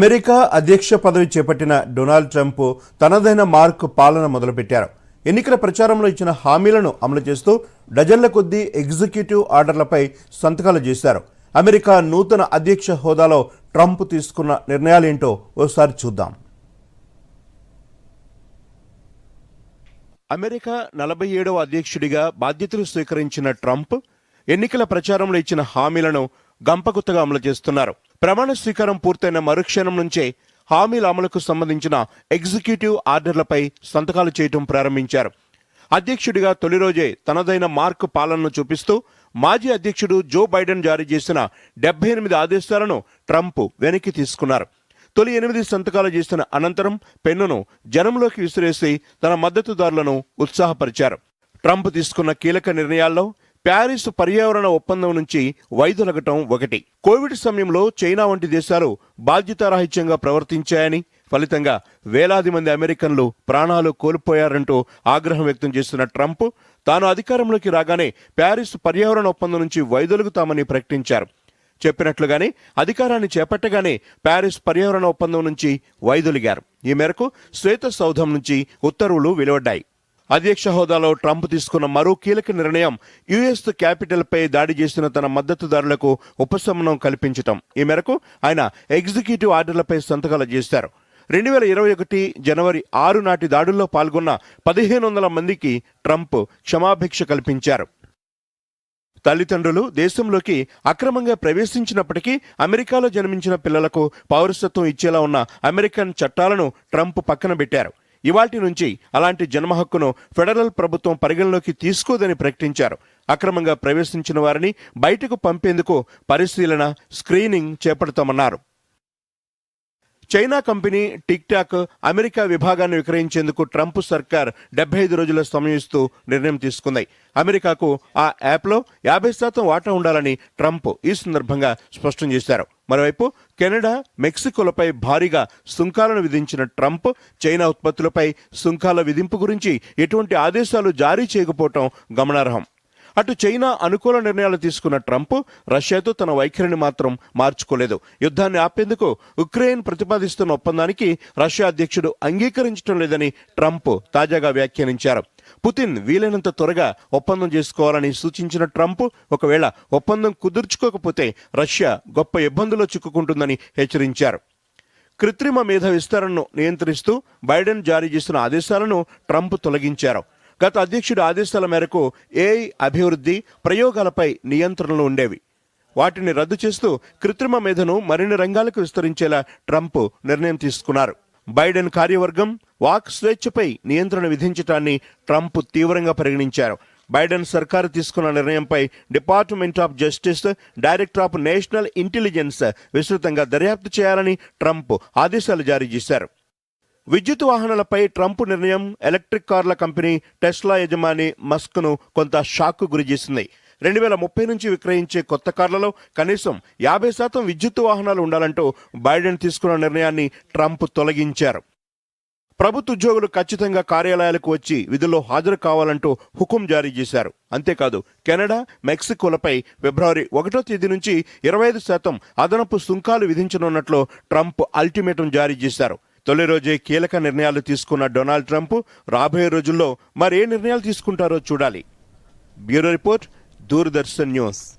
America అధ్యక్ష పదవి చేపట్టిన డొనాల్డ్ ట్రంప్ తనదైన మార్క్ పాలన మొదలుపెట్టారు. ఎన్నికల ప్రచారంలో ఇచ్చిన హామీలను అమలు చేస్తూ డజన్ల కొద్దీ ఎగ్జిక్యూటివ్ ఆర్డర్లపై సంతకాలు చేశారు. అమెరికా నూతన అధ్యక్ష హోదాలో ట్రంప్ తీసుకున్న నిర్ణయాలేంటో ఓసారి చూద్దాం. అమెరికా నలభై ఏడవ అధ్యక్షుడిగా బాధ్యతలు స్వీకరించిన ట్రంప్ ఎన్నికల ప్రచారంలో ఇచ్చిన హామీలను గంపగుత్తగా అమలు చేస్తున్నారు. ప్రమాణ స్వీకారం పూర్తయిన మరుక్షణం నుంచే హామీల అమలుకు సంబంధించిన ఎగ్జిక్యూటివ్ ఆర్డర్లపై సంతకాలు చేయటం ప్రారంభించారు. అధ్యక్షుడిగా తొలి రోజే తనదైన మార్క్ పాలనను చూపిస్తూ మాజీ అధ్యక్షుడు జో బైడెన్ జారీ చేసిన డెబ్బై ఎనిమిది ఆదేశాలను ట్రంప్ వెనక్కి తీసుకున్నారు. తొలి ఎనిమిది సంతకాలు చేసిన అనంతరం పెన్నును జనంలోకి విసిరేసి తన మద్దతుదారులను ఉత్సాహపరిచారు. ట్రంప్ తీసుకున్న కీలక నిర్ణయాల్లో ప్యారిస్ పర్యావరణ ఒప్పందం నుంచి వైదొలగటం ఒకటి. కోవిడ్ సమయంలో చైనా వంటి దేశాలు బాధ్యతారాహిత్యంగా ప్రవర్తించాయని ఫలితంగా వేలాది మంది అమెరికన్లు ప్రాణాలు కోల్పోయారంటూ ఆగ్రహం వ్యక్తం చేస్తున్న ట్రంప్ తాను అధికారంలోకి రాగానే ప్యారిస్ పర్యావరణ ఒప్పందం నుంచి వైదొలుగుతామని ప్రకటించారు. చెప్పినట్లుగానే అధికారాన్ని చేపట్టగానే ప్యారిస్ పర్యావరణ ఒప్పందం నుంచి వైదొలిగారు. ఈ మేరకు శ్వేత సౌధం నుంచి ఉత్తర్వులు వెలువడ్డాయి. అధ్యక్ష హోదాలో ట్రంప్ తీసుకున్న మరో కీలక నిర్ణయం యుఎస్ క్యాపిటల్పై దాడి చేసిన తన మద్దతుదారులకు ఉపశమనం కల్పించటం. ఈ మేరకు ఆయన ఎగ్జిక్యూటివ్ ఆర్డర్లపై సంతకాలు చేశారు. రెండు వేల ఇరవై ఒకటి జనవరి ఆరు నాటి దాడుల్లో పాల్గొన్న పదిహేను వందల మందికి ట్రంప్ క్షమాభిక్ష కల్పించారు. తల్లిదండ్రులు దేశంలోకి అక్రమంగా ప్రవేశించినప్పటికీ అమెరికాలో జన్మించిన పిల్లలకు పౌరసత్వం ఇచ్చేలా ఉన్న అమెరికన్ చట్టాలను ట్రంప్ పక్కన పెట్టారు. ఇవాటి నుంచి అలాంటి జన్మ హక్కును ఫెడరల్ ప్రభుత్వం పరిగణలోకి తీసుకోదని ప్రకటించారు. అక్రమంగా ప్రవేశించిన వారిని బయటకు పంపేందుకు పరిశీలన స్క్రీనింగ్ చేపడతామన్నారు. China company TikTok America విభాగాన్ని విక్రయించేందుకు ట్రంప్ సర్కార్ డెబ్బై ఐదు రోజుల సమయం ఇస్తూ నిర్ణయం తీసుకుంది. అమెరికాకు ఆ యాప్లో యాభై శాతం వాటా ఉండాలని ట్రంప్ ఈ సందర్భంగా స్పష్టం చేశారు. మరోవైపు కెనడా మెక్సికోలపై భారీగా సుంకాలను విధించిన ట్రంప్ చైనా ఉత్పత్తులపై సుంకాల విధింపు గురించి ఎటువంటి ఆదేశాలు జారీ చేయకపోవటం గమనార్హం. అటు చైనా అనుకూల నిర్ణయాలు తీసుకున్న ట్రంప్ రష్యాతో తన వైఖరిని మాత్రం మార్చుకోలేదు. యుద్ధాన్ని ఆపేందుకు ఉక్రెయిన్ ప్రతిపాదిస్తున్న ఒప్పందానికి రష్యా అధ్యక్షుడు అంగీకరించడం లేదని ట్రంప్ తాజాగా వ్యాఖ్యానించారు. పుతిన్ వీలైనంత త్వరగా ఒప్పందం చేసుకోవాలని సూచించిన ట్రంప్ ఒకవేళ ఒప్పందం కుదుర్చుకోకపోతే రష్యా గొప్ప ఇబ్బందుల్లో చిక్కుకుంటుందని హెచ్చరించారు. కృత్రిమ మేధ విస్తరణను నియంత్రిస్తూ బైడెన్ జారీ చేసిన ఆదేశాలను ట్రంప్ తొలగించారు. గత అధ్యక్షుడి ఆదేశాల మేరకు ఏఐ అభివృద్ధి ప్రయోగాలపై నియంత్రణలు ఉండేవి. వాటిని రద్దు చేస్తూ కృత్రిమ మేధను మరిన్ని రంగాలకు విస్తరించేలా ట్రంప్ నిర్ణయం తీసుకున్నారు. బైడెన్ కార్యవర్గం వాక్ స్వేచ్ఛపై నియంత్రణ విధించటాన్ని ట్రంప్ తీవ్రంగా పరిగణించారు. బైడెన్ సర్కారు తీసుకున్న నిర్ణయంపై department of justice director of national intelligence విస్తృతంగా దర్యాప్తు చేయాలని ట్రంప్ ఆదేశాలు జారీ చేశారు. విద్యుత్ వాహనాలపై ట్రంప్ నిర్ణయం ఎలక్ట్రిక్ కార్ల కంపెనీ టెస్లా యజమాని మస్క్ను కొంత షాక్కు గురిచేసింది రెండు వేల ముప్పై నుంచి విక్రయించే కొత్త కార్లలో కనీసం యాభై శాతం విద్యుత్ వాహనాలు ఉండాలంటూ బైడెన్ తీసుకున్న నిర్ణయాన్ని ట్రంప్ తొలగించారు. ప్రభుత్వ ఉద్యోగులు ఖచ్చితంగా కార్యాలయాలకు వచ్చి విధుల్లో హాజరు కావాలంటూ హుకుం జారీ చేశారు. అంతేకాదు కెనడా మెక్సికోలపై ఫిబ్రవరి ఒకటో తేదీ నుంచి ఇరవై ఐదు శాతం అదనపు సుంకాలు విధించనున్నట్లు ట్రంప్ అల్టిమేటం జారీ చేశారు. తొలి రోజే కీలక నిర్ణయాలు తీసుకున్న డొనాల్డ్ ట్రంప్ రాబోయే రోజుల్లో మరే నిర్ణయాలు తీసుకుంటారో చూడాలి. Bureau report Doordarshan news.